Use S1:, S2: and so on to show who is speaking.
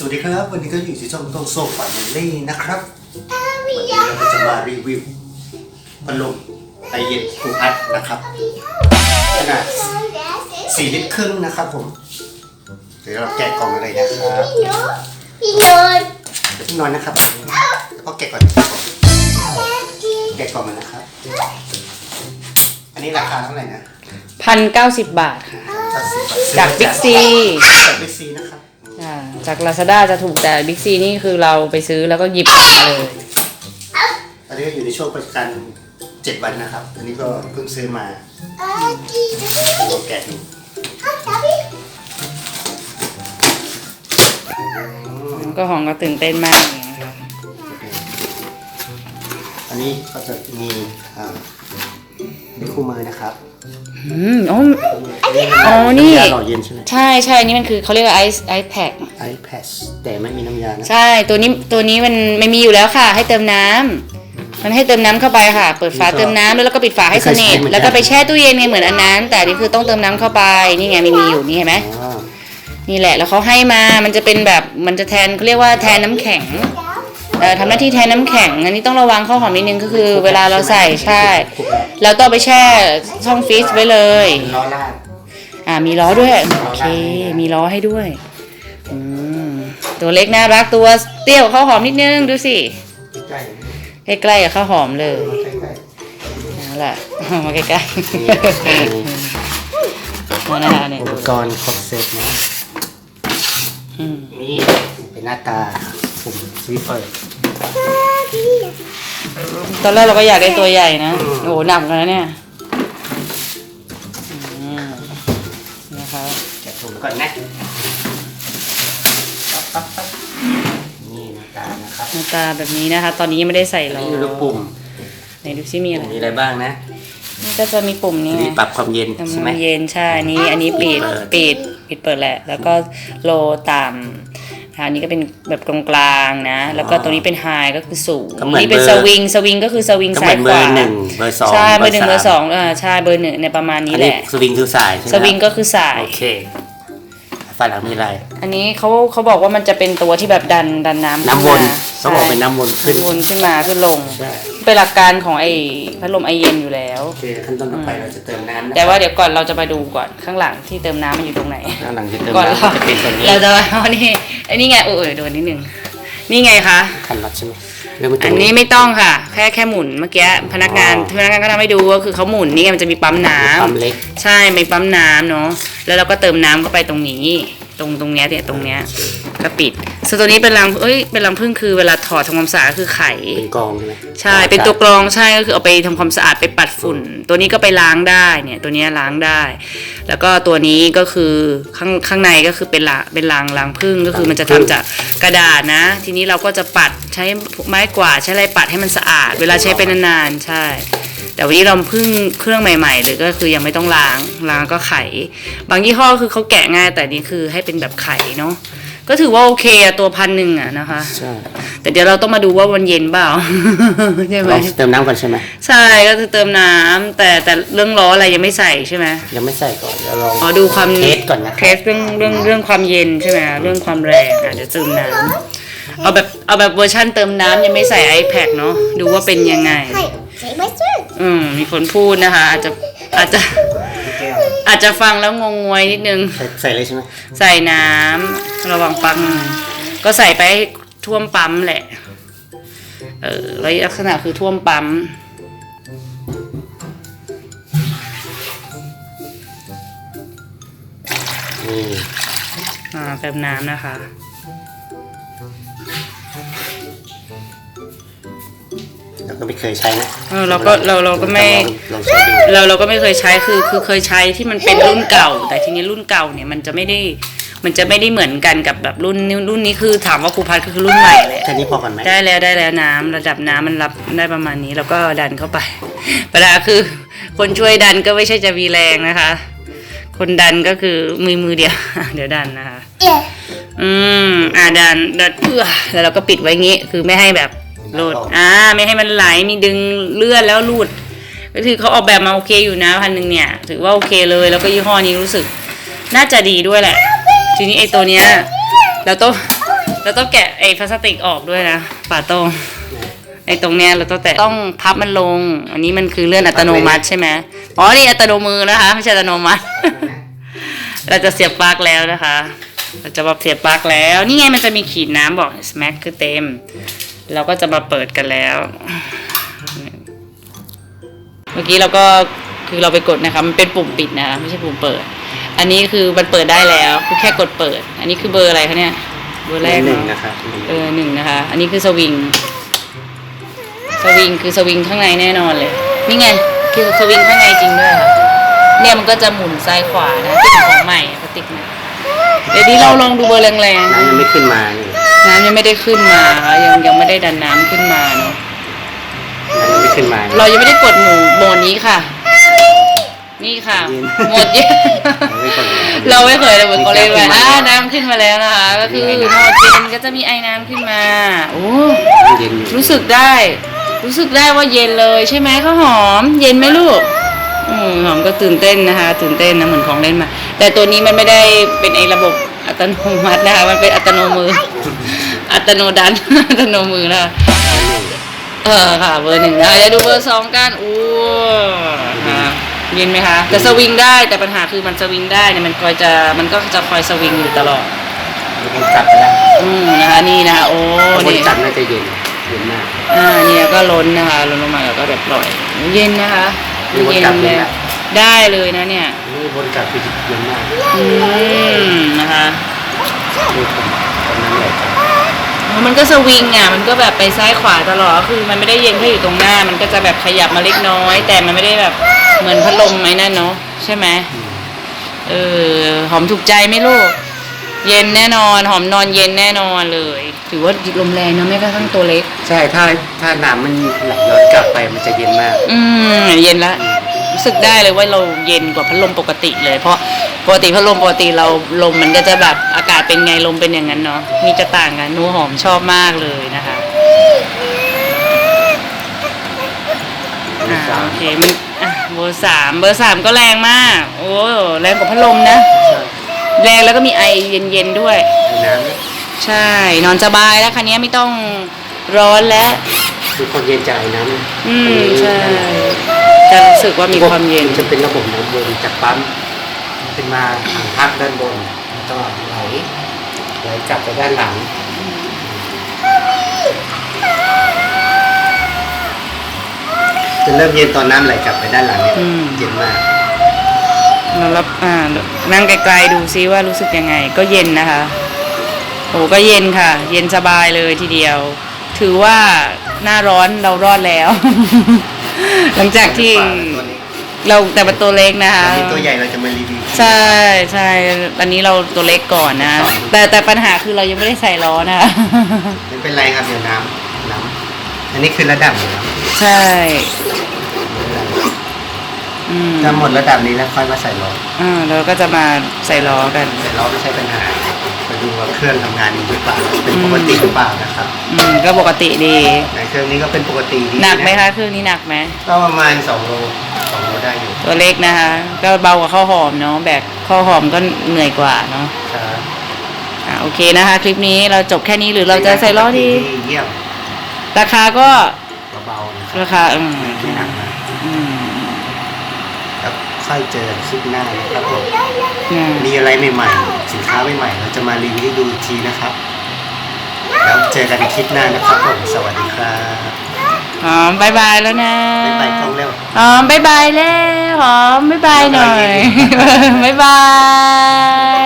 S1: สวัสดีครับ วันนี้ก็อยู่ที่ช่องโตโซ่ฝันเล่นะครับวันนี้เราก็จะมารีวิวพัดลมไอเย็นคูพัดนะครับขนาด4ลิตรครึ่งนะครับผมเดี๋ยวเราแกะกล่องเลยนะครับ
S2: พี่โยน
S1: เดี๋ยวที่นอนนะครับแล้วก็แกะก่อนนะครับผมแกะกล่องมันนะครับ อันนี้ราคาเท่าไหร่นะ
S3: พันเก้าสิบบาทค่ะ
S1: 90บท
S3: จากบิ๊กซี
S1: จากบิ๊กซีนะครับ
S3: อ่า จากลาซาด้าจะถูกแต่บิ๊กซีนี่คือเราไปซื้อแล้วก็หยิบมาเลย
S1: ตอนนี้ก็อยู่ในช่วงประกันเจ็ดวันนะครับ อันนี้ก็เพิ่งซื้อมา
S2: เออจีน
S1: ลองแกะดู
S2: ข้าวจ้าพี่
S3: ก็ของก็ตื่นเต้นมากเลยนะคะ
S1: อันนี้ก็จะมีอ่า มีคู่มือนะครับ
S3: อืมอ๋ออ๋อนี่
S1: ยาหล่อเย็นใช่ไหม
S3: ใช่ใช่อันนี้มันคือเขาเรียกว่าไอซ์ไอซ์แพ็ค
S1: iPad แต่ไม่มีน้ำยานะ
S3: ใช่ตัวนี้ตัวนี้มันไม่มีอยู่แล้วค่ะ ให้เติมน้ำมันให้เติมน้ำเข้าไปค่ะ เปิดฝาเติมน้ำแล้วก็ปิดฝาให้สนิทแล้วก็ไปแช่ตู้เย็นไงเหมือนอันนั้น แต่อันนี่คือต้องเติมน้ำเข้าไปนี่ไงมันมีอยู่นี่เห็นไหม
S1: อ๋อ
S3: นี่แหละแล้วเขาให้มามันจะเป็นแบบมันจะแทนเขาเรียกว่าแทนน้ำแข็งเอ่อ ทำหน้าที่แทนน้ำแข็ง อันนี้ต้องระวังข้อหอมนิดนึงก็คือเวลาเราใส่ใช่เราต้องเอาไปแช่ช่องฟรีซไว้เลย
S1: ล้อลาก
S3: อ่ามีล้อด้วยโอเคมีล้อให้ด้วยอืมตัวเล็กน่ารักตัวเตี้ยวข้าวหอมนิดนึงดูสิ
S1: ใกล้
S3: ใกล้ๆกับข้าวหอมเลย
S1: ๆใกล้
S3: นั่นแหละเอามาใกล้
S1: ๆนี่
S3: ๆนั่นนะคะเนี่ย
S1: อุปกรณ์ครบเซตนะ
S3: อืม
S1: นี่เป็นหน้าตาปุ่มสวิตช์เปิด
S3: ตอนแรกเราก็อยากได้ตัวใหญ่นะโอ้โหหนักเหมือนกันนะเนี่ยอืมนะคะ
S1: แกะถุงก่อนนะปั๊บปั๊บปั๊บนี่หน้าตานะครับ
S3: หน้าตาแบบนี้นะคะ ตอนนี้ยังไม่ได้ใส่ล้อ
S1: นี่ลูกปุ่ม
S3: ไหนดูซิมีอะไร
S1: มีอะไรบ้างนะ
S3: นี่ก็จะมีปุ่มนี้ไง
S1: นี่ปรับความเย็นใช่ไหม
S3: ทำเย็นใช่อันนี้อันนี้ปิด
S1: เปิด
S3: ปิดปิดเปิดแหละ แล้วก็โลต่ำนะคะอันนี้ก็เป็นแบบกลางๆนะ แล้วก็ตัวนี้เป็นไฮก็คือสูง
S1: ก็เหมือน
S3: นี่เป็น
S1: เบอร์
S3: สวิง สวิงก็คือสวิง
S1: ก็เห
S3: ซ้า
S1: มื
S3: ยขวา
S1: อนเบอร์หนึ่งเบอร์สอง
S3: ใช่เบอร์หนึ่งเบอร์ส
S1: สา
S3: อ
S1: ม
S3: งอ่าใช่เบอร์หนึ่งในยประมาณนี้
S1: อัน
S3: แห
S1: นี้
S3: ละ
S1: สวิงคือสายใช่ไหม
S3: สวิงก็คือสาย
S1: โอเค ฝาหลังมีอะไร
S3: อันนี้เขาเขาบอกว่ามันจะเป็นตัวที่แบบดันดันน้ำ
S1: น้ำวน
S3: ขึ้
S1: ต้องบอกเป็นน้ำวนขึ้น
S3: น้ำวนขึ้นมาขึ้นลง
S1: ใช่
S3: เป็นหลักการของไอ้พัดลมไอเย็นอยู่แล้ว
S1: โอเคขั้นตอนต่อไปเราจะเติมน้ำนะ
S3: แต่ว่าเดี๋ยวก่อนเราจะไปดูก่อนข้างหลังที่เติมน้ำมันอยู่ตรงไหน
S1: ข้างหลังจะเติม
S3: ก่อน
S1: น้ำ
S3: เรา
S1: จะเป็นตัวนี้
S3: เราจะเอานี่ไอ้นี่ไงเออเออโดนนิดนึงนี่ไงคะ
S1: คันน็อตใช่ไหม เรื่องมันตร
S3: อั
S1: ง
S3: นนี้ไม่ต้องค่ะ แค่แค่หมุนเมื่อกี้พนักงานพนักงานก็ทำให้ดูก็คือเขาหมุนนี่ไงมันจะมีปั๊มน้ำ
S1: ปั๊มเล็ก
S3: ใช่มีปั๊มน้ำเนาะ แล้วเราก็เติมน้ำเข้าไปตรงนี้ ตรงตรงเนี้ยเนี่ยตรงเนี้ยก็ปิดส่วนตัวนี้เป็นรังเอ้ยเป็นรังพึ่งคือเวลาถอดทำความสะอาดก็คือไข
S1: เป็นกองใช่ไหม
S3: ใช่เป็นตัวกรองใช่ก็คือเอาไปทำความสะอาดไปปัดฝุ่น ตัวนี้ก็ไปล้างได้เนี่ยตัวเนี้ยล้างได้ แล้วก็ตัวนี้ก็คือข้างข้างในก็คือเป็นลาเป็นรางรางพึ่งก็คือมันจะทำจากกระดาษนะ ทีนี้เราก็จะปัดใช้ไม้กวาดใช้อะไรปัดให้มันสะอาด เวลาใช้เป็นนานๆใช่ แต่วันนี้เราเพิ่งเครื่องใหม่ ๆ เลยก็คือยังไม่ต้องล้างล้างก็ไข บางยี่ห้อคือเขาแกะง่ายแต่นี่คือให้เป็นแบบไขเนาะก็ถือว่าโอเคอะตัวพันหนึ่งอะนะคะ
S1: ใช่
S3: แต่เดี๋ยวเราต้องมาดูว่ามันเย็นเปล่าใช่ไหม
S1: ลองเติมน้ำก่อนใช่ไหม
S3: ใช่ก็จะเติมน้ำแต่แต่เรื่องล้ออะไรยังไม่ใส่ใช่ไหม
S1: ยังไม่ใส่ก่อนเดี๋ยวลอง
S3: อ๋อดูความ
S1: เทสก่อนนะ
S3: เทสเรื่องเรื่องเรื่องความเย็นใช่ไหมเรื่องความแรงอะเดี๋ยวเติมน้ำเอาแบบเอาแบบเวอร์ชั่นเติมน้ำยังไม่ใส่ iPad เนาะดูว่าเป็นยังไง
S2: ให้ใส่ไม่ซื้อ
S3: อืมมีคนพูดนะคะ อาจจะอาจจะ
S1: แก้ว
S3: อาจจะฟังแล้วงงงวยนิดนึง
S1: ใส่ใส่เลยใช่ไหม
S3: ใส่น้ำระวังปังก็ใส่ไปให้ท่วมปั๊มแหละ เออแล้วลักษณะคือท่วมปั๊ม
S1: นี่
S3: อ่าเติมน้ำนะคะ
S1: ก็ไม่เคยใช้นะ
S3: เออเราก็เราเราก็ไม่
S1: ลองใช้ดู
S3: เราเราก็ไม่เคยใช้คือคือเคยใช้ที่มันเป็นรุ่นเก่า แต่ทีนี้รุ่นเก่าเนี่ยมันจะไม่ได้มันจะไม่ได้เหมือนกันกับแบบรุ่นนี้รุ่นนี้คือถามว่าครูพัดก็คือรุ่นใหม่แหละ
S1: แค่นี้พอก่อนไหม
S3: ได้แล้วได้แล้วน้ำระดับน้ำมันรับได้ประมาณนี้ แล้วก็ดันเข้าไปปัญหาคือ คนช่วยดันก็ไม่ใช่จะมีแรงนะคะ คนดันก็คือมือมือเดียว เดี๋ยวดันนะคะ
S2: เอ๊ะ
S3: อืมอ่าดันดันเอื้อแล้วเราก็ปิดไว้งี้ คือไม่ให้แบบ หลุดอ่า ไม่ให้มันไหลมีดึงเลื่อนแล้วหลุดก็คือเขาออกแบบมาโอเคอยู่นะพันหนึ่งเนี่ย ถือว่าโอเคเลยแล้วก็ยี่ห้อนี้รู้สึก น่าจะดีด้วยแหละ ทีนี้ไอ้ตัวเนี้ยเราต้องเราต้องแกะไอ้พลาสติกออกด้วยนะป่าโต้งไอ้ตรงเนี้ยเราต้องแต่ต้องพับมันลง อันนี้มันคือเลื่อนอัตโนมัติใช่ไหมอ๋อนี่อัตโนมือนะคะไม่ใช่อัตโนมัติ เราจะเสียบปลั๊กแล้วนะคะ เราจะมาเสียบปลั๊กแล้ว นี่ไงมันจะมีขีดน้ำบอก smack คือเต็ม เราก็จะมาเปิดกันแล้ว เมื่อกี้เราก็คือเราไปกดนะคะมันเป็นปุ่มปิดนะคะไม่ใช่ปุ่มเปิด อันนี้คือมันเปิดได้แล้วคือแค่กดเปิด อันนี้คือเบอร์อะไรคะเนี่ยเบอร์แรก
S1: หนึ่ง
S3: เนาะ
S1: นะครับ
S3: เออหนึ่งนะคะ อันนี้คือสวิงสวิงคือสวิงข้างในแน่นอนเลย นี่ไงคือสวิงข้างในจริงด้วยค่ะเนี่ยมันก็จะหมุนซ้ายขวานะติดของใหม่พลาสติกใหม่เดี๋ยวนี้เราลองดูเบอร์แรง
S1: น้ำยังไม่ขึ้นมานี่
S3: ๆ น้ำยังไม่ได้ขึ้นมาค่ะยังยังไม่ได้ดันน้ำขึ้นมาเนาะ
S1: น้ำยังไม่ขึ้นมานี่
S3: เรายังไม่ได้กดหมูโหมดนี้ค่ะ นี่ค่ะ
S1: เย็น
S3: หมดเย็น
S1: ไม่กด
S3: เราไม่เคยเลยเหมือนเขาเล่นไป
S1: มี
S3: อ่า
S1: น้ำขึ้นมา
S3: น้ำขึ้นมาแล้วนะคะ ก็คือหมดเย็นก็จะมีไอ้น้ำขึ้นมาโอ้
S1: เย็นอยู่
S3: รู้สึกได้ รู้สึกได้ว่าเย็นเลยใช่ไหมข้าวหอม เย็นไหมลูกอืมหอมก็ตื่นเต้นนะคะ ตื่นเต้นนะเหมือนของเล่นมา แต่ตัวนี้มันไม่ได้เป็นไอ้ระบบ อัตโนมัตินะคะมันเป็นอัตโนมือ อัตโนดัน อัตโนมือนะคะเออค่ะเบอร์หนึ่งนะจะดูเบอร์สองกันอู้ค่ะเย็นไหมคะแต่สวิงได้แต่ปัญหาคือมันสวิงได้เนี่ยมันคอยจะมันก็จะคอยสวิงอยู่ตลอด
S1: มีคนจับไปแล้ว
S3: อืมนะคะนี่นะคะโอ้
S1: คน
S3: นี่
S1: จับน่าจะเย็นเย็นมาก
S3: อ่าเนี่ยก็ล้นนะคะล้นลงมาแล้วก็แบบปล่อยเย็นนะคะ
S1: มีคน
S3: เย็น
S1: จับ
S3: เล
S1: เลย
S3: ย
S1: นะ
S3: ได้เลยนะเนี่ย
S1: นี่คนจับคือเย็นมาก
S3: อืมนะคะ
S1: นี่ผมตอนนั้นเลยจับ
S3: มันก็สวิงอะ มันก็แบบไปซ้ายขวาตลอด คือมันไม่ได้เย็นแค่อยู่ตรงหน้า มันก็จะแบบขยับมาเล็กน้อย แต่มันไม่ได้แบบเหมือนพัดลมไหมนั่นเนาะใช่ไหมเออหอมถูกใจไหมลูก เย็นแน่นอน หอมนอนเย็นแน่นอนเลย ถือว่าลมแรงนะแม้กระทั่งตัวเล็ก
S1: ใช่ถ้าถ้าน้ำมันไหลย้อนกลับไปมันจะเย็นมาก
S3: อืมเย็นละ รู้สึกได้เลยว่าเราเย็นกว่าพัดลมปกติเลย เพราะปกติพัดลมปกติเราลมมันก็จะแบบอากาศเป็นไงลมเป็นอย่างนั้นเนาะมีจะต่างกันหนูหอมชอบมากเลยนะคะอ่าโอเคมีอะเบอร์สามเบอร์สามก็แรงมาก โอ้แรงกว่าพัดลมนะ แรงแล้วก็มีไอเย็นๆด้วย
S1: น้ำเนี่ย
S3: ใช่ นอนสบายแล้วคันนี้ไม่ต้องร้อนแล้ว
S1: คือความเย็นจากไอ้น้ำเนี่ย
S3: อืม ใช่ จะรู้สึกว่ามีความเย็น
S1: จะเป็นระบบน้ำวนจากปั๊มขึ้นมาถังพักด้านบนแล้วก็ไหลไหลกลับไปด้านหลังจะเริ่มเย็นตอนน้ำไหลกลับไปด้านหลังเนี่ย
S3: อืม
S1: เย็นมาก
S3: เรารับอ่านั่งไกลๆดูซิว่ารู้สึกยังไง ก็เย็นนะคะ โอ้ก็เย็นค่ะ เย็นสบายเลยทีเดียว ถือว่าหน้าร้อนเรารอดแล้ว หลังจากที่
S1: ตัวนี้
S3: เราแต่เป็นตัวเล็กนะคะ
S1: อันนี้ตัวใหญ่เราจะมารีวิว
S3: ใช่ใช่อันนี้เราตัวเล็กก่อนนะ แต่แต่ปัญหาคือเรายังไม่ได้ใส่ล้อนะคะ
S1: ไม่เป็นไรครับเดี๋ยวน้ำน้ำอันนี้คือระดับอยู่แล้ว
S3: ใช่อืม
S1: ถ้าหมดระดับนี้แล้วค่อยมาใส่ล้อ
S3: อ่าเราก็จะมาใส่ล้อกัน
S1: ใส่ล้อไม่ใช่ปัญหา ไปดูว่าเครื่องทำงานดีหรือเปล่าเป็นปกติหรือเปล่านะครับ
S3: อืมก็ปกติดี
S1: ในเครื่องนี้ก็เป็นปกติดี
S3: หนักไหมะคะเครื่องนี้หนักไหม
S1: ก็ประมาณ2โล2โลได้อยู่
S3: ตัวเล็กนะคะ ก็เบากว่าข้าวหอมเนาะแบกข้าวหอมก็เหนื่อยกว่าเนาะ
S1: ครับ
S3: อ่าโอเคนะคะ คลิปนี้เราจบแค่นี้หรือเราจะใส่ล้อดี
S1: เยี่ยม
S3: ราคาก็
S1: เบาๆนะครับ
S3: ราคาอืม
S1: ไม่หนักมาก
S3: อืม
S1: ครับค่อยเจอกันคลิปหน้านะครับผม
S3: อ่า
S1: มีอะไรใหม่ๆ สินค้าใหม่ๆเราจะมารีวิวให้ดูอีกทีนะครับ แล้วเจอกันในคลิปหน้านะครับผมสวัสดีครับ
S3: หอมบายบายแล้วนะ
S1: บ๊ายบายกล้องเร็ว
S3: หอมบายบายแล้วหอมบายบายหน่อยบายบาย